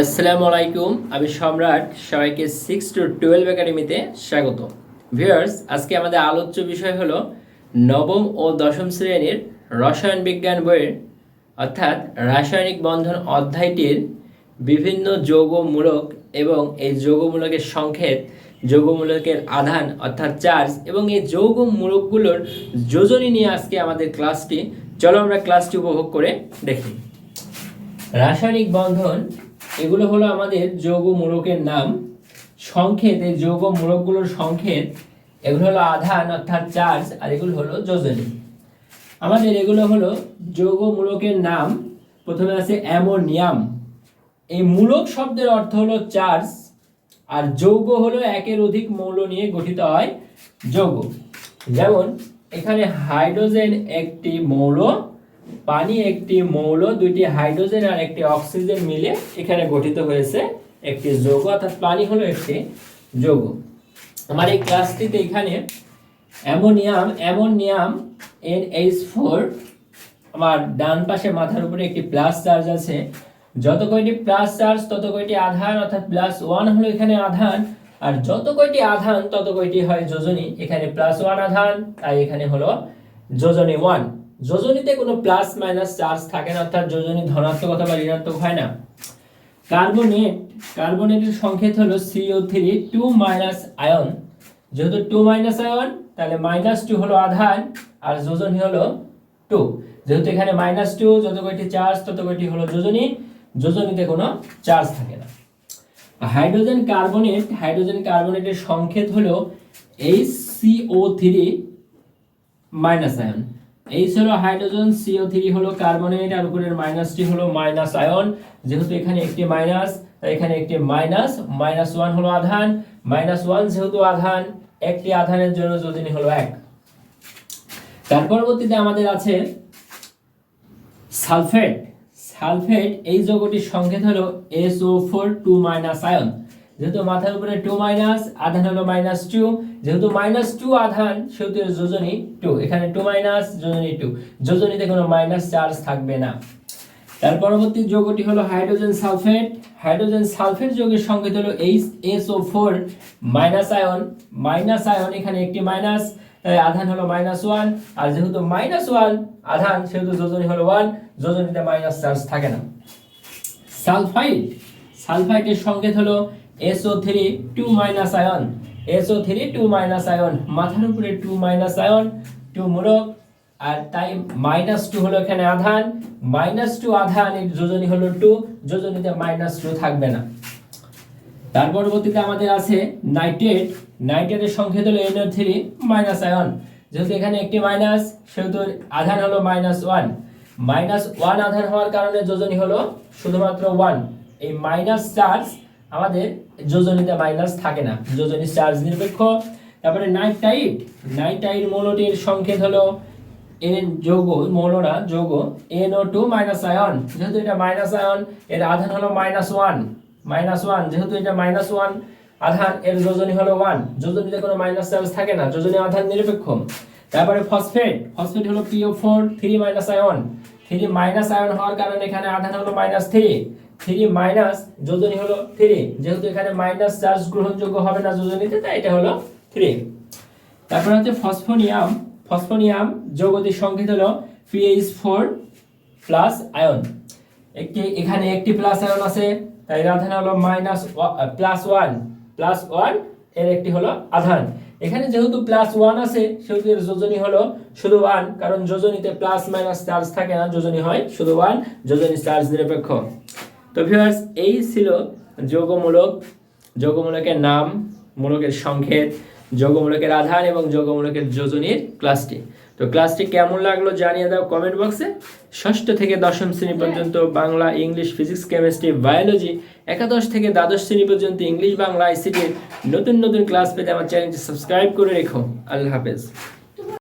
আসসালামু আলাইকুম, আমি সম্রাট, সবাইকে সিক্স টু টুয়েলভ একাডেমিতে স্বাগত। ভিউয়ার্স আজকে আমাদের আলোচ্য বিষয় হলো নবম ও দশম শ্রেণির রসায়ন বিজ্ঞান বইয়ের, অর্থাৎ রাসায়নিক বন্ধন অধ্যায়টির বিভিন্ন যৌগমূলক এবং এই যৌগমূলকের সংক্ষেপ, যৌগমূলকের আধান, অর্থাৎ চার্জ এবং এই যৌগমূলকগুলোর যোজনী নিয়ে আজকে আমাদের ক্লাসটি চলো আমরা ক্লাসটি উপভোগ করে দেখি। রাসায়নিক বন্ধন এগুলো হলো আমাদের যৌগ মূলকের নাম। সংক্ষেপ এই যৌগ মূলকগুলোর সংক্ষেপ, এগুলো হলো আধান অর্থাৎ চার্জ, আর এগুলো হলো যোজনী। আমাদের এগুলো হলো যৌগ মূলকের নাম, প্রথমে আছে অ্যামোনিয়াম। এই মূলক শব্দের অর্থ হলো চার্জ, আর যৌগ হলো একের অধিক মৌল নিয়ে গঠিত হয় যৌগ। যেমন, এখানে হাইড্রোজেন একটি মৌল পানি একটি মৌল, দুইটি হাইড্রোজেন আর একটি অক্সিজেন মিলে এখানে গঠিত হয়েছে একটি যৌগ, অর্থাৎ পানি হলো একটি যৌগ। আমার এই ক্লাসটিতে এখানে ammonium ammonium N H four আমার ডান পাশে মাথার উপরে একটি প্লাস চার্জ আছে। যত কয়টি প্লাস চার্জ তত কয়টি আধান, অর্থাৎ প্লাস ওয়ান হলো এখানে আধান। আর যত কয়টি আধান, তত কয়টি হয় যোজনী। এখানে প্লাস ওয়ান আধান, তাই এখানে হলো যোজনী ওয়ান যোজনীতে কোনো প্লাস মাইনাস চার্জ থাকে না, অর্থাৎ যোজনী ধনাত্মক অথবা ঋণাত্মক হয় না। কার্বনেট, কার্বনেটের সংকেত হলো CO three two minus ion যেহেতু টু মাইনাস আয়ন তাহলে মাইনাস টু হলো আধান, আর যোজনী হলো টু যেহেতু এখানে মাইনাস টু যত কয়টি চার্জ তত কয়টি হলো যোজনী। যোজনীতে কোনো চার্জ থাকে না। হাইড্রোজেন কার্বনেট, হাইড্রোজেন কার্বনেটের সংকেত হলো H CO three minus ion H হলো হাইড্রোজেন সিও থ্রি হলো কার্বনেট আর উপরের মাইনাসটি হলো মাইনাস আয়ন যেহেতু এখানে একটি মাইনাস এখানে একটি মাইনাস মাইনাস ওয়ান হলো আধান মাইনাস ওয়ান যেহেতু আধান, একটি আধানের জন্য যোজনী হলো এক। তার পরবর্তীতে আমাদের আছে সালফেট। সালফেট এই যৌগটির সংকেত হলো SO four two minus ion যেহেতু মাথার উপরে টু মাইনাস আধান হলো মাইনাস টু যেহেতু মাইনাস টু আধান, সেহেতু যোজনী টু এখানে টু মাইনাস যোজনী টু যোজনীতে কোনো মাইনাস চার্জ থাকবে না। তার পরবর্তী যৌগটি হলো হাইড্রোজেন সালফেট হাইড্রোজেন সালফেট যৌগের সংকেত হলো H S O four minus ion minus ion এখানে একটি মাইনাস তাই আধান হলো মাইনাস ওয়ান আর যেহেতু মাইনাস ওয়ান আধান, সেহেতু যোজনী হলো ওয়ান যোজনীতে মাইনাস চার্জ থাকে না। সালফাইড সালফাইডের সংকেত হলো SO three two minus ion SO three two minus ion মাথার উপরে টু মাইনাস আয়ন টু মূলক আর তাই মাইনাস টু হলো এখানে আধান মাইনাস টু আধান যোজনী হলো টু যোজনীতে মাইনাস টু থাকবে না। তার পরবর্তীতে আমাদের আছে নাইট্রেট নাইট্রেটের সংকেত হলো এনও থ্রি মাইনাস আয়ন যেহেতু এখানে একটি মাইনাস সেহেতু আধান হলো মাইনাস ওয়ান মাইনাস ওয়ান আধান হওয়ার কারণে যোজনী হলো শুধুমাত্র ওয়ান এই মাইনাস চার্জ আমাদের যোজনীতে মাইনাস থাকে না। যোজনী চার্জ নিরপেক্ষ। তারপরে নাইট্রাইট নাইট্রাইট মৌলটির সংকেত হলো এন যৌগ মৌল না যৌগ এনও টু মাইনাস আয়ন যেহেতু এটা মাইনাস আয়ন এর আধান হলো মাইনাস ওয়ান মাইনাস ওয়ান যেহেতু এটা মাইনাস ওয়ান আধান এর যোজনী হলো ওয়ান যোজনীতে কোনো মাইনাস চার্জ থাকে না, যোজনী আধান নিরপেক্ষ। তারপরে ফসফেট ফসফেট হলো PO four three minus ion three minus ion হওয়ার কারণে এখানে আধান হলো মাইনাস থ্রি থ্রি মাইনাস যোজনী হলো থ্রি যেহেতু এখানে মাইনাস চার্জ গ্রহণযোগ্য হবে না যোজনীতে, তাই এটা হলো থ্রি তারপরে হচ্ছে ফসফোনিয়াম ফসফোনিয়াম যৌগটির সংকেত হলো পিএইচ ফোর প্লাস আয়ন একটি, এখানে একটি প্লাস আয়ন আছে, তাই আধান হলো মাইনাস প্লাস ওয়ান প্লাস ওয়ানের একটি হলো আধান। এখানে যেহেতু প্লাস ওয়ান আছে, সেহেতু এর যোজনী হলো শুধু ওয়ান কারণ যোজনীতে প্লাস মাইনাস চার্জ থাকে না, যোজনী হয় শুধু ওয়ান যোজনী চার্জ নিরপেক্ষ। তো ভিউয়ার্স, এই ছিল যৌগমূলক, যৌগমূলকের নাম, মূলকের সংকেত, যৌগমূলকের আধান এবং যৌগমূলকের যোজনীর ক্লাসটি। তো ক্লাসটি কেমন লাগল জানিয়ে দাও কমেন্ট বক্সে ষষ্ঠ থেকে দশম শ্রেণি পর্যন্ত Bangla, English physics chemistry biology একাদশ থেকে দ্বাদশ শ্রেণি পর্যন্ত ইংলিশ, বাংলা আইসিটির নতুন নতুন ক্লাস পেতে আমার চ্যানেলটি সাবস্ক্রাইব করে রেখো। আল্লাহ হাফেজ।